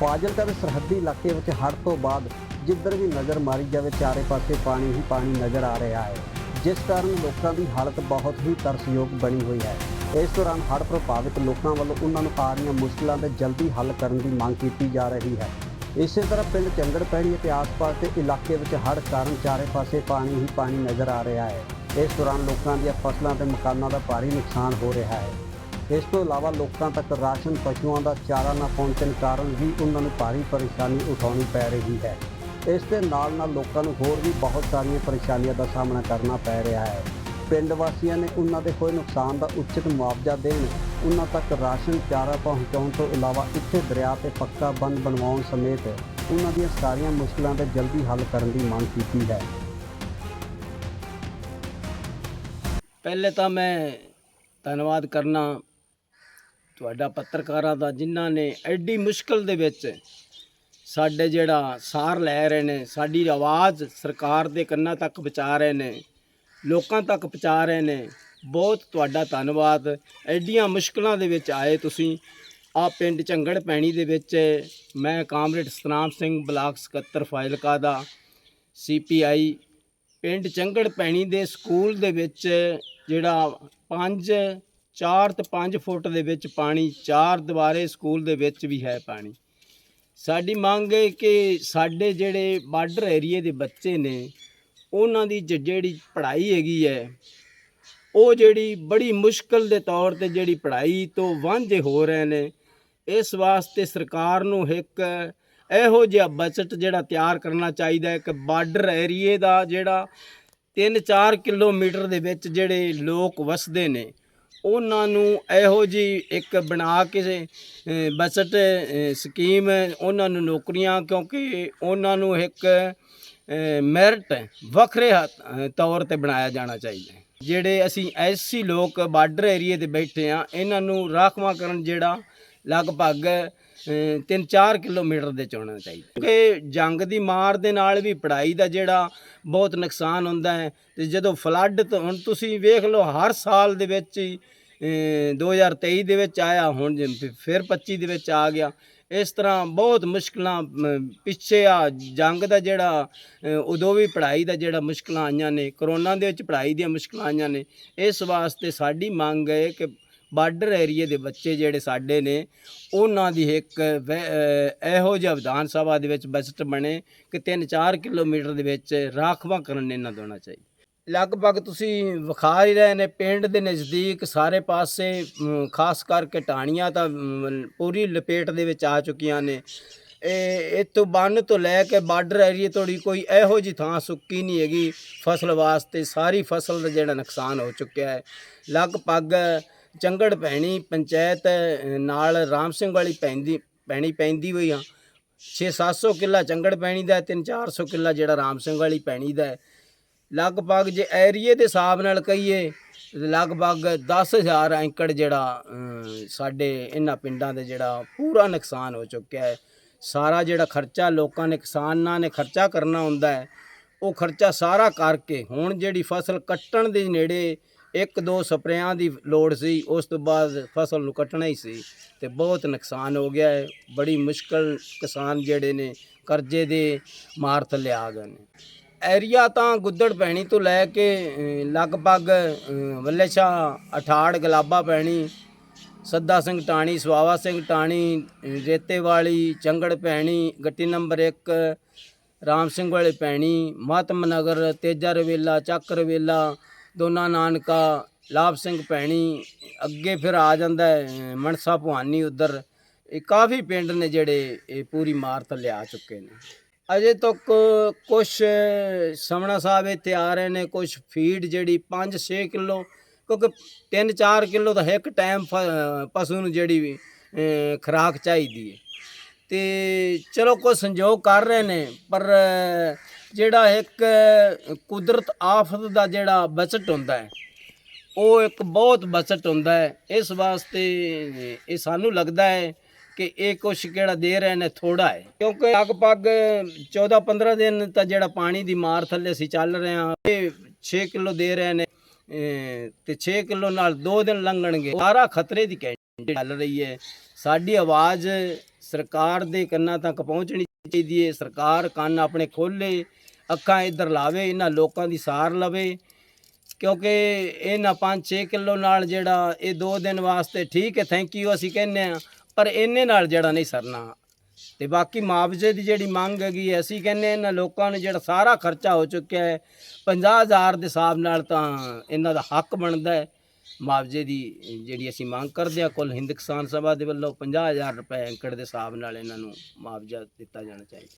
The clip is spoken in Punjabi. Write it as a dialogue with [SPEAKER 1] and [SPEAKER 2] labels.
[SPEAKER 1] ਫਾਜ਼ਿਲਕਾ ਦੇ ਸਰਹੱਦੀ ਇਲਾਕੇ ਵਿੱਚ ਹੜ੍ਹ ਤੋਂ ਬਾਅਦ ਜਿੱਧਰ ਵੀ ਨਜ਼ਰ ਮਾਰੀ ਜਾਵੇ, ਚਾਰੇ ਪਾਸੇ ਪਾਣੀ ਹੀ ਪਾਣੀ ਨਜ਼ਰ ਆ ਰਿਹਾ ਹੈ, ਜਿਸ ਕਾਰਨ ਲੋਕਾਂ ਦੀ ਹਾਲਤ ਬਹੁਤ ਹੀ ਤਰਸਯੋਗ ਬਣੀ ਹੋਈ ਹੈ। ਇਸ ਦੌਰਾਨ ਹੜ੍ਹ ਪ੍ਰਭਾਵਿਤ ਲੋਕਾਂ ਵੱਲੋਂ ਉਹਨਾਂ ਨੂੰ ਆ ਰਹੀਆਂ ਮੁਸ਼ਕਲਾਂ ਦੇ ਜਲਦੀ ਹੱਲ ਕਰਨ ਦੀ ਮੰਗ ਕੀਤੀ ਜਾ ਰਹੀ ਹੈ। ਇਸੇ ਤਰ੍ਹਾਂ ਪਿੰਡ ਚੰਗੜ ਪੈਣੀ ਅਤੇ ਆਸ-ਪਾਸ ਦੇ ਇਲਾਕੇ ਵਿੱਚ ਹੜ੍ਹ ਕਾਰਨ ਚਾਰੇ ਪਾਸੇ ਪਾਣੀ ਹੀ ਪਾਣੀ ਨਜ਼ਰ ਆ ਰਿਹਾ ਹੈ। ਇਸ ਦੌਰਾਨ ਲੋਕਾਂ ਦੀਆਂ ਫਸਲਾਂ ਤੇ ਮਕਾਨਾਂ ਦਾ ਭਾਰੀ ਨੁਕਸਾਨ ਹੋ ਰਿਹਾ ਹੈ। ਇਸ ਤੋਂ ਇਲਾਵਾ ਲੋਕਾਂ ਤੱਕ ਰਾਸ਼ਨ ਪਸ਼ੂਆਂ ਦਾ ਚਾਰਾ ਨਾ ਪਹੁੰਚਣ ਕਾਰਨ ਵੀ ਉਹਨਾਂ ਨੂੰ ਭਾਰੀ ਪਰੇਸ਼ਾਨੀ ਉਠਾਉਣੀ ਪੈ ਰਹੀ ਹੈ। ਇਸ ਦੇ ਨਾਲ ਨਾਲ ਲੋਕਾਂ ਨੂੰ ਹੋਰ ਵੀ ਬਹੁਤ ਸਾਰੀਆਂ ਪਰੇਸ਼ਾਨੀਆਂ ਦਾ ਸਾਹਮਣਾ ਕਰਨਾ ਪੈ ਰਿਹਾ ਹੈ। ਪਿੰਡ ਵਾਸੀਆਂ ਨੇ ਉਹਨਾਂ ਦੇ ਹੋਏ ਨੁਕਸਾਨ ਦਾ ਉਚਿਤ ਮੁਆਵਜ਼ਾ ਦੇਣ, ਉਹਨਾਂ ਤੱਕ ਰਾਸ਼ਨ ਚਾਰਾ ਪਹੁੰਚਾਉਣ ਤੋਂ ਇਲਾਵਾ ਇੱਥੇ ਦਰਿਆ ਤੇ ਪੱਕਾ ਬੰਨ ਬਣਵਾਉਣ ਸਮੇਤ ਉਹਨਾਂ ਦੀਆਂ ਸਾਰੀਆਂ ਮੁਸ਼ਕਲਾਂ ਦਾ ਜਲਦੀ ਹੱਲ ਕਰਨ ਦੀ ਮੰਗ ਕੀਤੀ ਹੈ।
[SPEAKER 2] ਪਹਿਲੇ ਤਾਂ ਮੈਂ ਧੰਨਵਾਦ ਕਰਨਾ ਤੁਹਾਡਾ ਪੱਤਰਕਾਰਾਂ ਦਾ ਜਿਨ੍ਹਾਂ ਨੇ ਐਡੀ ਮੁਸ਼ਕਲ ਦੇ ਵਿੱਚ ਸਾਡੇ ਜਿਹੜਾ ਸਾਰ ਲੈ ਰਹੇ ਨੇ, ਸਾਡੀ ਆਵਾਜ਼ ਸਰਕਾਰ ਦੇ ਕੰਨਾਂ ਤੱਕ ਪਹੁੰਚਾ ਰਹੇ ਨੇ, ਲੋਕਾਂ ਤੱਕ ਪਹੁੰਚਾ ਰਹੇ ਨੇ, ਬਹੁਤ ਤੁਹਾਡਾ ਧੰਨਵਾਦ। ਐਡੀਆਂ ਮੁਸ਼ਕਲਾਂ ਦੇ ਵਿੱਚ ਆਏ ਤੁਸੀਂ। ਆ ਪਿੰਡ ਝੰਗੜ ਪੈਣੀ ਦੇ ਵਿੱਚ ਮੈਂ ਕਾਮਰੇਡ ਸਤਨਾਮ ਸਿੰਘ ਬਲਾਕ ਸਕੱਤਰ ਫਾਇਲਕਾ ਦਾ ਸੀਪੀਆਈ ਪਿੰਡ ਝੰਗੜ ਪੈਣੀ ਦੇ ਸਕੂਲ ਦੇ ਵਿੱਚ ਜਿਹੜਾ ਪੰਜ 4 ਤੇ 5 ਫੁੱਟ ਦੇ ਵਿੱਚ ਪਾਣੀ, ਚਾਰ ਦੀਵਾਰੇ ਸਕੂਲ ਦੇ ਵਿੱਚ ਵੀ ਹੈ ਪਾਣੀ। ਸਾਡੀ ਮੰਗ ਹੈ ਕਿ ਸਾਡੇ ਜਿਹੜੇ ਬਾਰਡਰ ਏਰੀਏ ਦੇ ਬੱਚੇ ਨੇ, ਉਹਨਾਂ ਦੀ ਜ- ਜਿਹੜੀ ਪੜ੍ਹਾਈ ਹੈਗੀ ਹੈ, ਉਹ ਜਿਹੜੀ ਬੜੀ ਮੁਸ਼ਕਲ ਦੇ ਤੌਰ ਤੇ ਜਿਹੜੀ ਪੜ੍ਹਾਈ ਤੋਂ ਵਾਂਝੇ ਹੋ ਰਹੇ ਨੇ, ਇਸ ਵਾਸਤੇ ਸਰਕਾਰ ਨੂੰ ਇੱਕ ਇਹੋ ਜਿਹਾ ਬਜਟ ਜਿਹੜਾ ਤਿਆਰ ਕਰਨਾ ਚਾਹੀਦਾ ਹੈ ਕਿ ਬਾਰਡਰ ਏਰੀਏ ਦਾ ਜਿਹੜਾ 3-4 ਕਿਲੋਮੀਟਰ ਦੇ ਵਿੱਚ ਜਿਹੜੇ ਲੋਕ ਵਸਦੇ ਨੇ ਉਹਨਾਂ ਨੂੰ ਇਹੋ ਜੀ ਇੱਕ ਬਣਾ ਕੇ ਅ, ਬਜਟ ਸਕੀਮ ਉਹਨਾਂ ਨੂੰ ਨੌਕਰੀਆਂ ਕਿਉਂਕਿ ਉਹਨਾਂ ਨੂੰ ਇੱਕ ਮੈਰਿਟ ਵੱਖਰੇ ਹੱਥ- ਤੌਰ ਤੇ ਬਣਾਇਆ ਜਾਣਾ ਚਾਹੀਦਾ ਹੈ। ਜਿਹੜੇ ਅਸੀਂ ਐਸੀ ਲੋਕ ਬਾਰਡਰ ਏਰੀਏ ਤੇ ਬੈਠੇ ਆ ਇਹਨਾਂ ਨੂੰ ਰਾਖਵਾਂਕਰਨ ਜਿਹੜਾ ਲਗਭਗ 3-4 ਕਿਲੋਮੀਟਰ ਦੇ ਚ ਹੋਣਾ ਚਾਹੀਦਾ। ਕਿ ਜੰਗ ਦੀ ਮਾਰ ਦੇ ਨਾਲ ਵੀ ਪੜ੍ਹਾਈ ਦਾ ਜਿਹੜਾ ਬਹੁਤ ਨੁਕਸਾਨ ਹੁੰਦਾ ਹੈ ਤੇ ਜਦੋਂ ਫਲੱਡ ਤੋਂ ਹੁਣ ਤੁਸੀਂ ਵੇਖ ਲਓ ਹਰ ਸਾਲ ਦੇ ਵਿੱਚ ਹੀ ਅ, 2023 ਦੇ ਵਿੱਚ ਆਇਆ ਹੁਣ ਫਿਰ 25 ਦੇ ਵਿੱਚ ਆ ਗਿਆ। ਇਸ ਤਰ੍ਹਾਂ ਬਹੁਤ ਮੁਸ਼ਕਲਾਂ ਪਿੱਛੇ ਆ ਜੰਗ ਦਾ ਜਿਹੜਾ ਉਦੋਂ ਵੀ ਪੜ੍ਹਾਈ ਦਾ ਜਿਹੜਾ ਮੁਸ਼ਕਲਾਂ ਆਈਆਂ ਨੇ ਕਰੋਨਾ ਦੇ ਵਿੱਚ ਪੜ੍ਹਾਈ ਦੀਆਂ ਮੁਸ਼ਕਲਾਂ ਆਈਆਂ ਨੇ। ਇਸ ਵਾਸਤੇ ਸਾਡੀ ਮੰਗ ਹੈ ਕਿ ਬਾਰਡਰ ਏਰੀਏ ਦੇ ਬੱਚੇ ਜਿਹੜੇ ਸਾਡੇ ਨੇ, ਉਹਨਾਂ ਦੀ ਇੱਕ ਇਹੋ ਜਿਹਾ ਵਿਧਾਨ ਸਭਾ ਦੇ ਵਿੱਚ ਬਜਟ ਬਣੇ ਕਿ 3-4 ਕਿਲੋਮੀਟਰ ਦੇ ਵਿੱਚ ਰਾਖਵਾਂਕਰਨ ਨੇ ਦਾ ਹੋਣਾ ਚਾਹੀਦਾ। ਲਗਭਗ ਤੁਸੀਂ ਵਿਖਾ ਹੀ ਰਹੇ ਨੇ, ਪਿੰਡ ਦੇ ਨਜ਼ਦੀਕ ਸਾਰੇ ਪਾਸੇ ਖਾਸ ਕਰਕੇ ਟਾਣੀਆਂ ਤਾਂ ਪੂਰੀ ਲਪੇਟ ਦੇ ਵਿੱਚ ਆ ਚੁੱਕੀਆਂ ਨੇ। ਇਹ ਇਤੋਂ ਬੰਨ ਤੋਂ ਲੈ ਕੇ ਬਾਰਡਰ ਏਰੀਏ ਤੋੜੀ ਕੋਈ ਇਹੋ ਜੀ ਥਾਂ ਸੁੱਕੀ ਨਹੀਂ ਹੈਗੀ। ਫਸਲ ਵਾਸਤੇ ਸਾਰੀ ਫਸਲ ਦਾ ਜਿਹੜਾ ਨੁਕਸਾਨ ਹੋ ਚੁੱਕਿਆ ਹੈ। ਲਗਭਗ ਚੰਗੜ ਪੈਣੀ ਪੰਚਾਇਤ ਨਾਲ ਰਾਮ ਸਿੰਘ ਵਾਲੀ ਪੈਂਦੀ, ਪੈਣੀ ਪੈਂਦੀ ਹੋਈ ਆ। 6-700 ਕਿੱਲਾ ਚੰਗੜ ਪੈਣੀ ਦਾ 3-400 ਕਿੱਲਾ ਜਿਹੜਾ ਰਾਮ ਸਿੰਘ ਵਾਲੀ ਪੈਣੀ ਦਾ ਲਗਭਗ ਜੇ ਏਰੀਏ ਦੇ ਹਿਸਾਬ ਨਾਲ ਕਹੀਏ ਤੇ ਲਗਭਗ 10000 ਐਂਕੜ ਜਿਹੜਾ ਸਾਡੇ ਇਹਨਾਂ ਪਿੰਡਾਂ ਦੇ ਜਿਹੜਾ ਪੂਰਾ ਨੁਕਸਾਨ ਹੋ ਚੁੱਕਿਆ ਹੈ। ਸਾਰਾ ਜਿਹੜਾ ਖਰਚਾ ਲੋਕਾਂ ਨੇ, ਕਿਸਾਨਾਂ ਨੇ ਖਰਚਾ ਕਰਨਾ ਹੁੰਦਾ ਹੈ, ਉਹ ਖਰਚਾ ਸਾਰਾ ਕਰਕੇ ਹੁਣ ਜਿਹੜੀ ਫਸਲ ਕੱਟਣ ਦੇ ਨੇੜੇ ਇੱਕ ਦੋ ਸਪਰੇਆਂ ਦੀ ਲੋੜ ਸੀ ਉਸ ਤੋਂ ਬਾਅਦ ਫਸਲ ਨੂੰ ਕੱਟਣਾ ਹੀ ਸੀ ਤੇ ਬਹੁਤ ਨੁਕਸਾਨ ਹੋ ਗਿਆ ਹੈ। ਬੜੀ ਮੁਸ਼ਕਲ ਕਿਸਾਨ ਜਿਹੜੇ ਨੇ ਕਰਜ਼ੇ ਦੇ ਮਾਰ ਥੱਲੇ ਆ ਗਏ ਨੇ। ਏਰੀਆ ਤਾਂ ਗੁੱਦੜ ਪੈਣੀ ਤੋਂ ਲੈ ਕੇ ਲਗਭਗ ਅ, ਸ਼ਾਹ ਅਠਾੜ ਗਲਾਬਾ ਪੈਣੀ ਸੱਦਾ ਸਿੰਘ ਟਾਣੀ ਸਵਾਵਾ ਸਿੰਘ ਟਾਣੀ ਰੇਤੇ ਵਾਲੀ ਚੰਗੜ ਪੈਣੀ ਗੱਟੀ ਨੰਬਰ 1 ਰਾਮ ਸਿੰਘ ਵਾਲੇ ਪੈਣੀ ਮਾਤਮ ਨਗਰ ਤੇਜਾ ਰਵੇਲਾ ਚੱਕ ਰਵੇਲਾ ਦੋਨਾ ਨਾਨਕਾ ਲਾਭ ਸਿੰਘ ਭੈਣੀ ਅੱਗੇ ਫਿਰ ਆ ਜਾਂਦਾ ਹੈ, ਮਨਸਾ ਭਵਾਨੀ ਉਧਰ। ਇਹ ਕਾਫੀ ਪਿੰਡ ਨੇ ਜਿਹੜੇ ਇਹ ਪੂਰੀ ਮਾਰ ਲਿਆ ਚੁੱਕੇ ਨੇ। ਅਜੇ ਤੱਕ ਕੁਝ ਸਮਣਾ ਸਾਹਿਬ ਇੱਥੇ ਆ ਰਹੇ ਨੇ ਕੁਝ ਫੀਡ ਜਿਹੜੀ 5-6 ਕਿਲੋ ਕਿਉਂਕਿ 3-4 ਕਿਲੋ ਤਾਂ ਇੱਕ ਟਾਈਮ ਪਸ਼ੂ ਨੂੰ ਜਿਹੜੀ ਵੀ, ਅਹ, ਖੁਰਾਕ ਚਾਹੀਦੀ ਹੈ। ਤੇ ਚਲੋ ਕੋਈ ਸੰਯੋਗ ਕਰ ਰਹੇ ਨੇ ਪਰ ਜਿਹੜਾ ਇੱਕ ਕੁਦਰਤ ਆਫਤ ਦਾ ਜਿਹੜਾ ਬਜਟ ਹੁੰਦਾ ਹੈ, ਉਹ ਇੱਕ ਬਹੁਤ ਬਜਟ ਹੁੰਦਾ ਹੈ। ਇਸ ਵਾਸਤੇ ਇਹ ਸਾਨੂੰ ਲੱਗਦਾ ਹੈ ਕਿ ਇਹ ਕੁਛ ਕਿਹੜਾ ਦੇ ਰਹੇ ਨੇ ਥੋੜਾ ਹੈ। ਕਿਉਂਕਿ ਲਗਭਗ 14 15 ਦਿਨ ਤਾਂ ਜਿਹੜਾ ਪਾਣੀ ਦੀ ਮਾਰ ਥੱਲੇ ਅਸੀਂ ਚੱਲ ਰਹੇ ਹਾਂ, ਇਹ 6 ਕਿਲੋ ਦੇ ਰਹੇ ਨੇ ਅਹ ਤੇ 6 ਕਿਲੋ ਨਾਲ 2 ਦਿਨ ਲੰਘਣਗੇ। ਸਾਰਾ ਖਤਰੇ ਦੀ ਕੈਂਡੀ ਚੱਲ ਰਹੀ ਹੈ। ਸਾਡੀ ਆਵਾਜ਼ ਸਰਕਾਰ ਦੇ ਕੰਨਾਂ ਤੱਕ ਪਹੁੰਚਣੀ ਚਾਹੀਦੀ ਹੈ। ਸਰਕਾਰ ਕੰਨ ਆਪਣੇ ਖੋਲੇ ਅੱਖਾਂ ਇੱਧਰ ਲਾਵੇ, ਇਹਨਾਂ ਲੋਕਾਂ ਦੀ ਸਾਰ ਲਵੇ। ਕਿਉਂਕਿ ਇਹਨਾਂ 5-6 ਕਿਲੋ ਨਾਲ ਜਿਹੜਾ ਇਹ 2 ਦਿਨ ਵਾਸਤੇ ਠੀਕ ਹੈ ਥੈਂਕ ਯੂ ਅਸੀਂ ਕਹਿੰਦੇ ਆ ਪਰ ਇਹਨੇ ਨਾਲ ਜਿਹੜਾ ਨਹੀਂ ਸਰਨਾ। ਤੇ ਬਾਕੀ ਮੁਆਵਜ਼ੇ ਦੀ ਜਿਹੜੀ ਮੰਗ ਹੈਗੀ ਅਸੀਂ ਕਹਿੰਦੇ ਇਹਨਾਂ ਲੋਕਾਂ ਨੂੰ ਜਿਹੜਾ ਸਾਰਾ ਖਰਚਾ ਹੋ ਚੁੱਕਿਆ ਹੈ 50000 ਦੇ ਹਿਸਾਬ ਨਾਲ ਤਾਂ ਇਹਨਾਂ ਦਾ ਹੱਕ ਬਣਦਾ ਹੈ। ਮੁਆਵਜ਼ੇ ਦੀ ਜਿਹੜੀ ਅਸੀਂ ਮੰਗ ਕਰਦੇ ਹਾਂ, ਕੁੱਲ ਹਿੰਦ ਕਿਸਾਨ ਸਭਾ ਦੇ ਵੱਲੋਂ 50000 ਰੁਪਏ ਏਕੜ ਦੇ ਹਿਸਾਬ ਨਾਲ ਇਹਨਾਂ ਨੂੰ ਮੁਆਵਜ਼ਾ ਦਿੱਤਾ ਜਾਣਾ ਚਾਹੀਦਾ।